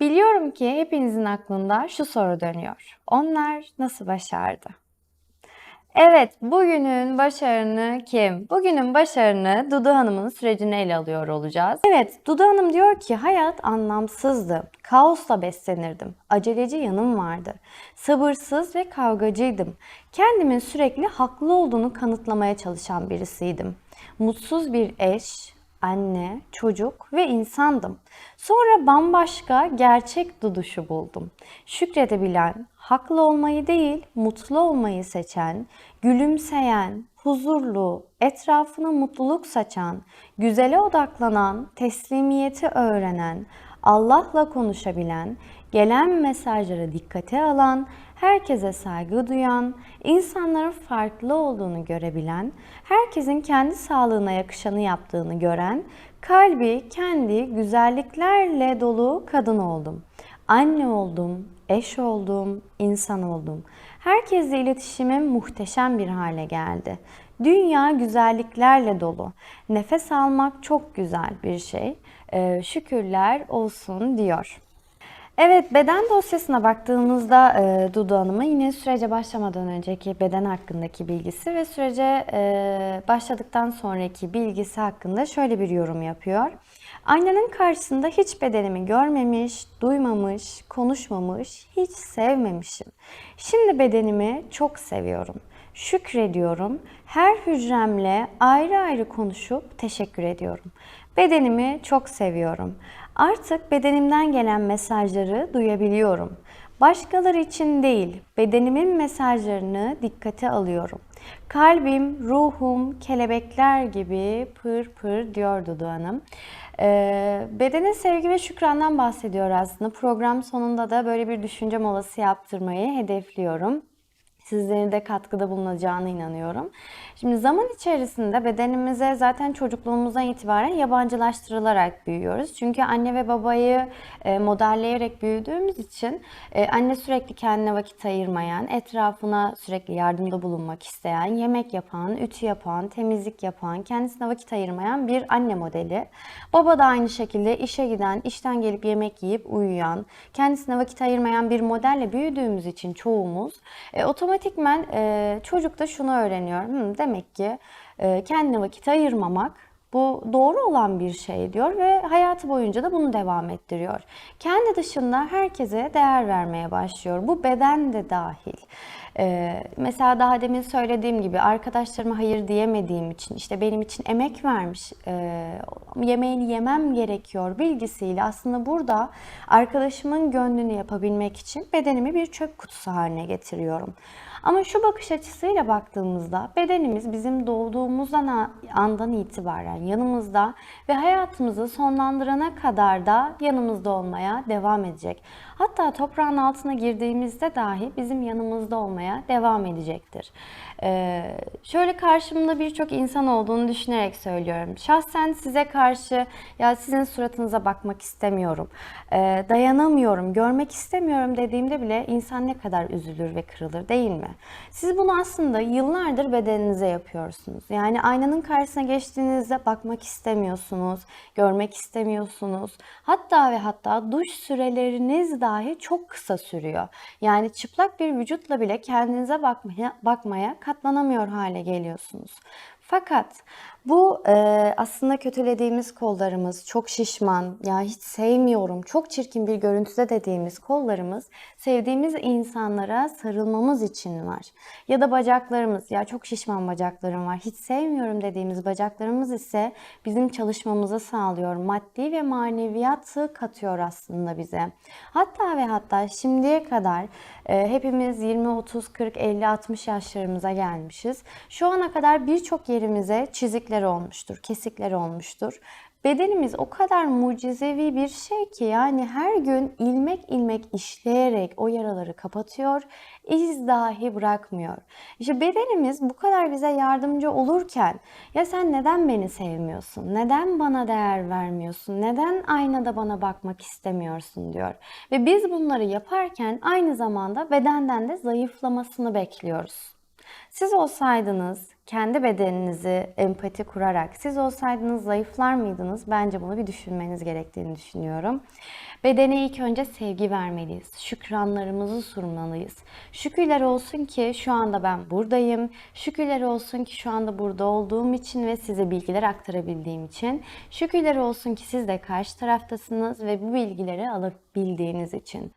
Biliyorum ki hepinizin aklında şu soru dönüyor. Onlar nasıl başardı? Evet, bugünün başarını kim? Bugünün başarını Dudu Hanım'ın sürecini ele alıyor olacağız. Evet, Dudu Hanım diyor ki hayat anlamsızdı. Kaosla beslenirdim. Aceleci yanım vardı. Sabırsız ve kavgacıydım. Kendimin sürekli haklı olduğunu kanıtlamaya çalışan birisiydim. Mutsuz bir eş, anne, çocuk ve insandım. Sonra bambaşka gerçek Duduş'u buldum. Şükredebilen, haklı olmayı değil, mutlu olmayı seçen, gülümseyen, huzurlu, etrafına mutluluk saçan, güzele odaklanan, teslimiyeti öğrenen, Allah'la konuşabilen, gelen mesajları dikkate alan, herkese saygı duyan, insanların farklı olduğunu görebilen, herkesin kendi sağlığına yakışanı yaptığını gören, kalbi kendi güzelliklerle dolu kadın oldum. Anne oldum, eş oldum, insan oldum. Herkesle iletişimim muhteşem bir hale geldi. Dünya güzelliklerle dolu. Nefes almak çok güzel bir şey. Ee, şükürler olsun diyor. Evet beden dosyasına baktığımızda e, Dudu Hanım'ın yine sürece başlamadan önceki beden hakkındaki bilgisi ve sürece e, başladıktan sonraki bilgisi hakkında şöyle bir yorum yapıyor. Aynanın karşısında hiç bedenimi görmemiş, duymamış, konuşmamış, hiç sevmemişim. Şimdi bedenimi çok seviyorum. Şükrediyorum. Her hücremle ayrı ayrı konuşup teşekkür ediyorum. Bedenimi çok seviyorum. Artık bedenimden gelen mesajları duyabiliyorum. Başkaları için değil, bedenimin mesajlarını dikkate alıyorum. Kalbim, ruhum, kelebekler gibi pır pır diyor Dudu Hanım. Ee, bedene sevgi ve şükrandan bahsediyor aslında. Program sonunda da böyle bir düşünce molası yaptırmayı hedefliyorum sizlerin de katkıda bulunacağına inanıyorum. Şimdi zaman içerisinde bedenimize zaten çocukluğumuzdan itibaren yabancılaştırılarak büyüyoruz. Çünkü anne ve babayı e, modelleyerek büyüdüğümüz için e, anne sürekli kendine vakit ayırmayan, etrafına sürekli yardımda bulunmak isteyen, yemek yapan, ütü yapan, temizlik yapan, kendisine vakit ayırmayan bir anne modeli. Baba da aynı şekilde işe giden, işten gelip yemek yiyip uyuyan, kendisine vakit ayırmayan bir modelle büyüdüğümüz için çoğumuz e, otomatikmen e, çocuk da şunu öğreniyor. Hı, demek ki e, kendine vakit ayırmamak bu doğru olan bir şey diyor ve hayatı boyunca da bunu devam ettiriyor. Kendi dışında herkese değer vermeye başlıyor. Bu beden de dahil. Ee, mesela daha demin söylediğim gibi arkadaşlarıma hayır diyemediğim için işte benim için emek vermiş e, yemeğini yemem gerekiyor bilgisiyle aslında burada arkadaşımın gönlünü yapabilmek için bedenimi bir çöp kutusu haline getiriyorum. Ama şu bakış açısıyla baktığımızda bedenimiz bizim doğduğumuzdan andan itibaren yanımızda ve hayatımızı sonlandırana kadar da yanımızda olmaya devam edecek. Hatta toprağın altına girdiğimizde dahi bizim yanımızda olmaya devam edecektir. Ee, şöyle karşımda birçok insan olduğunu düşünerek söylüyorum. Şahsen size karşı ya sizin suratınıza bakmak istemiyorum, ee, dayanamıyorum, görmek istemiyorum dediğimde bile insan ne kadar üzülür ve kırılır değil mi? Siz bunu aslında yıllardır bedeninize yapıyorsunuz. Yani aynanın karşısına geçtiğinizde bakmak istemiyorsunuz, görmek istemiyorsunuz. Hatta ve hatta duş süreleriniz dahi çok kısa sürüyor. Yani çıplak bir vücutla bile kendinize bakmaya, bakmaya katlanamıyor hale geliyorsunuz. Fakat bu e, aslında kötülediğimiz kollarımız, çok şişman, ya hiç sevmiyorum, çok çirkin bir görüntüde dediğimiz kollarımız sevdiğimiz insanlara sarılmamız için var. Ya da bacaklarımız, ya çok şişman bacaklarım var, hiç sevmiyorum dediğimiz bacaklarımız ise bizim çalışmamızı sağlıyor. Maddi ve maneviyatı katıyor aslında bize. Hatta ve hatta şimdiye kadar e, hepimiz 20, 30, 40, 50, 60 yaşlarımıza gelmişiz. Şu ana kadar birçok yerimize çizikler olmuştur, kesikler olmuştur. Bedenimiz o kadar mucizevi bir şey ki yani her gün ilmek ilmek işleyerek o yaraları kapatıyor, iz dahi bırakmıyor. İşte bedenimiz bu kadar bize yardımcı olurken ya sen neden beni sevmiyorsun? Neden bana değer vermiyorsun? Neden aynada bana bakmak istemiyorsun diyor. Ve biz bunları yaparken aynı zamanda bedenden de zayıflamasını bekliyoruz. Siz olsaydınız kendi bedeninizi empati kurarak siz olsaydınız zayıflar mıydınız? Bence bunu bir düşünmeniz gerektiğini düşünüyorum. Bedene ilk önce sevgi vermeliyiz. Şükranlarımızı sunmalıyız. Şükürler olsun ki şu anda ben buradayım. Şükürler olsun ki şu anda burada olduğum için ve size bilgiler aktarabildiğim için. Şükürler olsun ki siz de karşı taraftasınız ve bu bilgileri alabildiğiniz için.